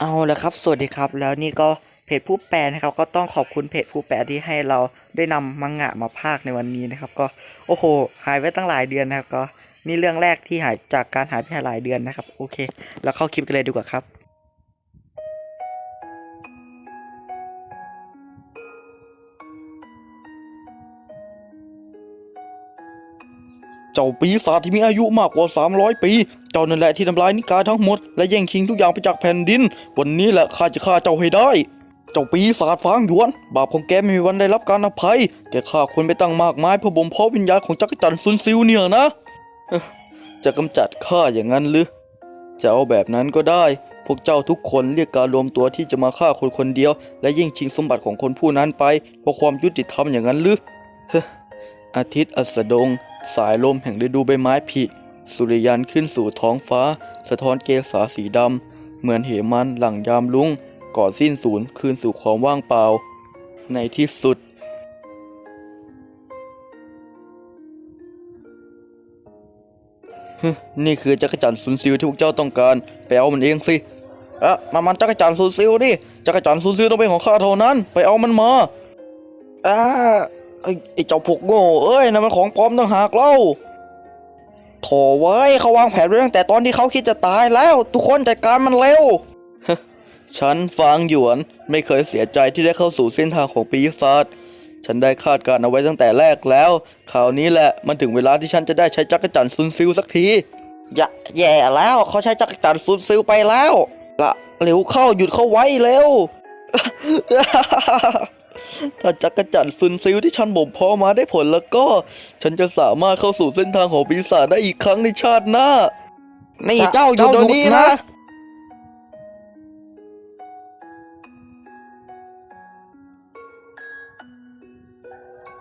เอาละครับ สวัสดีครับ แล้วนี่ก็เพจผู้แปลนะครับ ก็ต้องขอบคุณเพจผู้แปลที่ให้เราได้นำมังงะมาพากย์ในวันนี้นะครับ ก็โอ้โห หายไปตั้งหลายเดือนนะครับ ก็นี่เรื่องแรกที่หายจากการหายไปหลายเดือนนะครับ โอเค แล้วเข้าคลิปกันเลยดีกว่าครับเจ้าปีศาจที่มีอายุมากกว่า 300 ปี เจ้านั่นแหละที่ทำลายนิกายทั้งหมด และแย่งชิงทุกอย่างไปจากแผ่นดิน วันนี้แหละข้าจะฆ่าเจ้าให้ได้ เจ้าปีศาจฟางหยวน บาปของแกไม่มีวันได้รับการอภัย แกฆ่าคนไปตั้งมากมายเพื่อบ่มเพาะวิญญาณของจักรจันทร์ซุนซิวเนี่ยนะ จะกำจัดข้าอย่างนั้นหรือ จะเอาแบบนั้นก็ได้ พวกเจ้าทุกคนเรียกการรวมตัวที่จะมาฆ่าคนคนเดียว และแย่งชิงสมบัติของคนผู้นั้นไปเพราะความยุติธรรมอย่างนั้นหรือออาทิตย์อัสดง สายลมแห่งฤดูใบไม้ผลิ สุริยันขึ้นสู่ท้องฟ้า สะท้อนเกษาสีดำ เหมือนเหมันหลังยามลุงก่อนสิ้นสูญคืนสู่ความว่างเปล่า ในที่สุด นี่คือจักรจันทร์ซุนซิวที่พวกเจ้าต้องการ ไปเอามันเองสิอะมามันจักรจันทร์ซุนซิวดิจักรจันทร์ซุนซิวต้องเป็นของข้าเท่านั้น ไปเอามันมาอ้าไอไอ้เจ้าพวกโง่เอ้ยนั่นมันของปลอมต่างหากเล่า โถเว้ยเขาวางแผนไว้ตั้งแต่ตอนที่เขาคิดจะตายแล้ว ทุกคนจัดการมันเร็ว ฉันฟางหยวนไม่เคยเสียใจที่ได้เข้าสู่เส้นทางของปีศาจฉันได้คาดการณ์เอาไว้ตั้งแต่แรกแล้วคราวนี้แหละมันถึงเวลาที่ฉันจะได้ใช้จักรจันทร์ซุนซิลสักทีอย่าแย่แล้วเขาใช้จักรจันทร์ซุนซิลไปแล้วละเร็วเข้าหยุดเข้าไว้เร็ว ถ้าจักรจันทร์ซุนซิลที่ฉันบ่มเพาะมาได้ผลแล้วก็ ฉันจะสามารถเข้าสู่เส้นทางของปีศาจได้อีกครั้งในชาติหน้า นี่เจ้าหยุดเดี๋ยวนี้นะ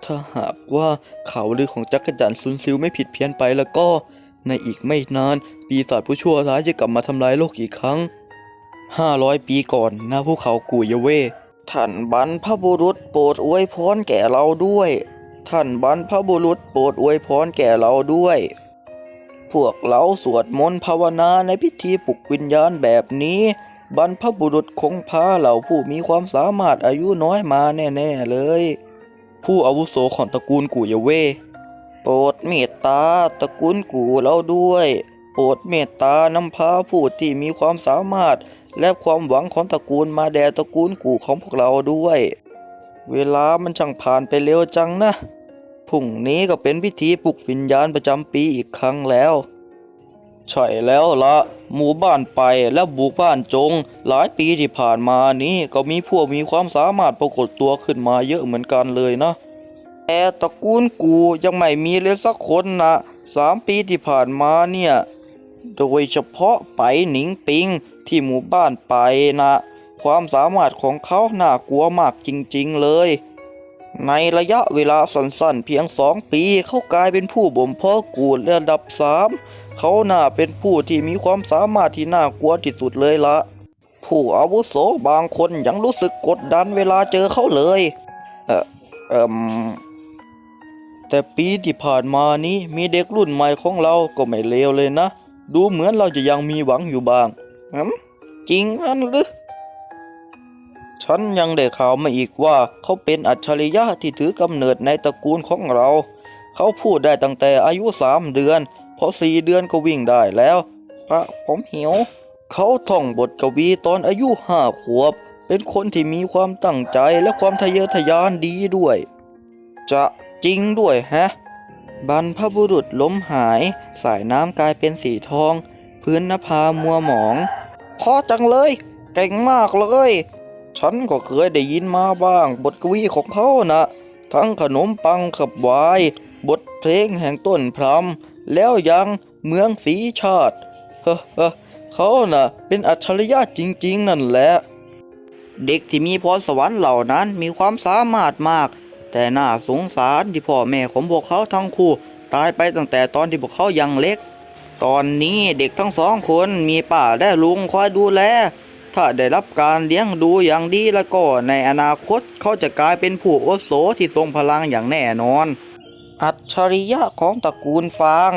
ถ้าหากว่าข่าวลือของจักรจันทร์ซุนซิลไม่ผิดเพี้ยนไปแล้วก็ ในอีกไม่นาน ปีศาจผู้ชั่วร้ายจะกลับมาทำลายโลกอีกครั้ง 500 ปีก่อนหน้าภูเขากูยเว ท่านบรรพบุรุษโปรดอวยพรแก่เราด้วย ท่านบรรพบุรุษโปรดอวยพรแก่เราด้วย พวกเราสวดมนต์ภาวนาในพิธีปลุกวิญญาณแบบนี้ บรรพบุรุษคงพาเหล่าผู้มีความสามารถอายุน้อยมาแน่ ๆ เลย ผู้อาวุโสของตระกูลกูยเว โปรดเมตตาตระกูลกูเราด้วย โปรดเมตตานำพาผู้ที่มีความสามารถ และความหวังของตระกูลมาแด่ตระกูลกูของพวกเราด้วย เวลามันช่างผ่านไปเร็วจังนะพรุ่งนี้ก็เป็นพิธีปลุกวิญญาณประจำปีอีกครั้งแล้วใช่แล้วละหมู่บ้านไปและบุกบ้านจง หลายปีที่ผ่านมานี้ก็มีพวกมีความสามารถปรากฏตัวขึ้นมาเยอะเหมือนกันเลยนะแต่ตระกูลกูยังไม่มีเลยสักคนนะสามปีที่ผ่านมาเนี่ย โดยเฉพาะไปหนิงปิง ที่หมู่บ้านไปนะ ความสามารถของเขาน่ากลัวมากจริงๆเลย ในระยะเวลาสั้นๆ เพียงสองปีเขากลายเป็นผู้บ่มเพาะกูดระดับสามเขาน่าเป็นผู้ที่มีความสามารถที่น่ากลัวที่สุดเลยละผู้อาวุโสบางคนยังรู้สึกกดดันเวลาเจอเขาเลย เออเอ่มแต่ปีที่ผ่านมานี้มีเด็กรุ่นใหม่ของเราก็ไม่เลวเลยนะ ดูเหมือนเราจะยังมีหวังอยู่บ้าง จริงอันหรือฉันยังได้ข่าวมาอีกว่าเขาเป็นอัจฉริยะที่ถือกำเนิดในตระกูลของเรา เขาพูดได้ตั้งแต่อายุสามเดือน พอสี่เดือนก็วิ่งได้แล้วพระผมหิว เขาท่องบทกวีตอนอายุห้าขวบ เป็นคนที่มีความตั้งใจและความทะเยอทะยานดีด้วย จะจริงด้วยแฮะ บรรพบุรุษล้มหาย สายน้ำกลายเป็นสีทอง พื้นนภามัวหมอง พอจังเลย เก่งมากเลย ฉันก็เคยได้ยินมาบ้าง บทกวีของเขานะ ทั้งขนมปังขับวาย บทเพลงแห่งต้นพรำแล้วยังเมืองสีชาติเฮ้อเขาน่ะเป็นอัจฉริยะจริง ๆ นั่นแหละ เด็กที่มีพรสวรรค์เหล่านั้นมีความสามารถมาก แต่น่าสงสารที่พ่อแม่ของพวกเขาทั้งคู่ ตายไปตั้งแต่ตอนที่พวกเขายังเล็ก ตอนนี้เด็กทั้งสองคนมีป้าและลุงคอยดูแล ถ้าได้รับการเลี้ยงดูอย่างดีแล้วก็ในอนาคตเขาจะกลายเป็นผู้โอโสที่ทรงพลังอย่างแน่นอน อัจฉริยะของตระกูลฟาง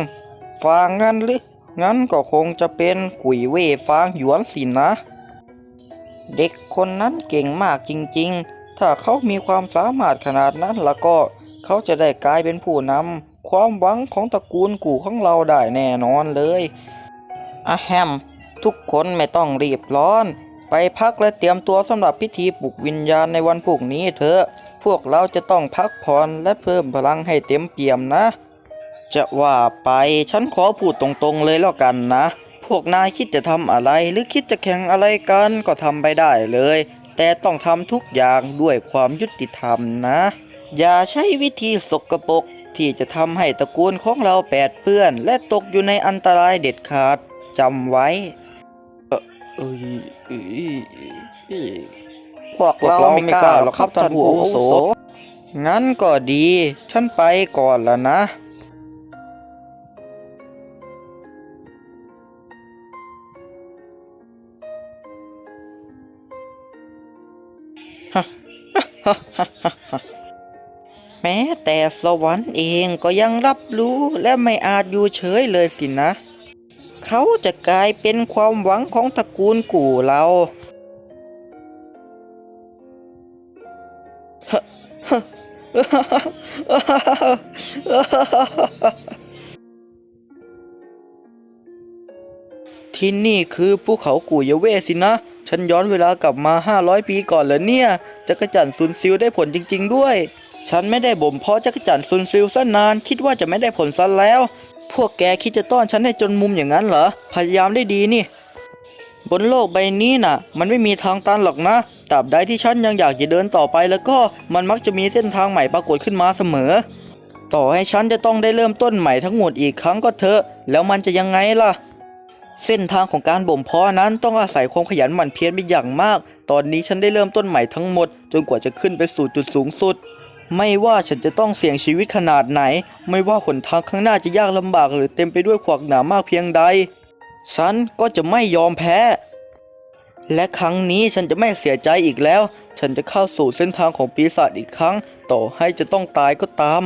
ฟางงั้นหรืองั้นก็คงจะเป็นกุยเว่ฟางหยวนสินนะ เด็กคนนั้นเก่งมากจริงๆ ถ้าเขามีความสามารถขนาดนั้นแล้วก็เขาจะได้กลายเป็นผู้นำ ความหวังของตระกูลกู่ของเราได้แน่นอนเลยอะแฮม ทุกคนไม่ต้องรีบร้อน ไปพักและเตรียมตัวสำหรับพิธีปลุกวิญญาณในวันพรุ่งนี้เถอะ พวกเราจะต้องพักผ่อนและเพิ่มพลังให้เต็มเปี่ยมนะ จะว่าไปฉันขอพูดตรงๆเลยแล้วกันนะ พวกนายคิดจะทำอะไรหรือคิดจะแข่งอะไรกันก็ทำไปได้เลย แต่ต้องทำทุกอย่างด้วยความยุติธรรมนะ อย่าใช้วิธีสกปรก ที่จะทำให้ตระกูลของเราแปดเปื้อน และตกอยู่ในอันตรายเด็ดขาดจำไว้เออพวกเราไม่กล้าหรอกครับท่านผู้อาวุโส งั้นก็ดี ฉันไปก่อนแล้วนะ แม้แต่สวรรค์เองก็ยังรับรู้และไม่อาจอยู่เฉยเลยสินะ เขาจะกลายเป็นความหวังของตระกูลกู่เราที่นี่คือภูเขากู่เยเวสินะ ฉันย้อนเวลากลับมา 500 ปีก่อนแล้วเนี่ยจักรจันทร์ซุนซิลได้ผลจริง ๆ ด้วย ฉันไม่ได้บ่มเพาะจักจั่นซุนซิลซะนาน คิดว่าจะไม่ได้ผลซะแล้ว พวกแกคิดจะต้อนฉันให้จนมุมอย่างนั้นเหรอ พยายามได้ดีนี่ บนโลกใบนี้น่ะ มันไม่มีทางตันหรอกนะตราบใดที่ฉันยังอยากจะเดินต่อไปแล้วก็มันมักจะมีเส้นทางใหม่ปรากฏขึ้นมาเสมอ ต่อให้ฉันจะต้องได้เริ่มต้นใหม่ทั้งหมดอีกครั้งก็เถอะ แล้วมันจะยังไงล่ะ เส้นทางของการบ่มเพาะนั้นต้องอาศัยความขยันหมั่นเพียรเป็นอย่างมาก ตอนนี้ฉันได้เริ่มต้นใหม่ทั้งหมด จนกว่าจะขึ้นไปสู่จุดสูงสุด ไม่ว่าฉันจะต้องเสี่ยงชีวิตขนาดไหน ไม่ว่าหนทางข้างหน้าจะยากลำบากหรือเต็มไปด้วยขวากหนามมากเพียงใด ฉันก็จะไม่ยอมแพ้ และครั้งนี้ฉันจะไม่เสียใจอีกแล้ว ฉันจะเข้าสู่เส้นทางของปีศาจอีกครั้ง ต่อให้จะต้องตายก็ตาม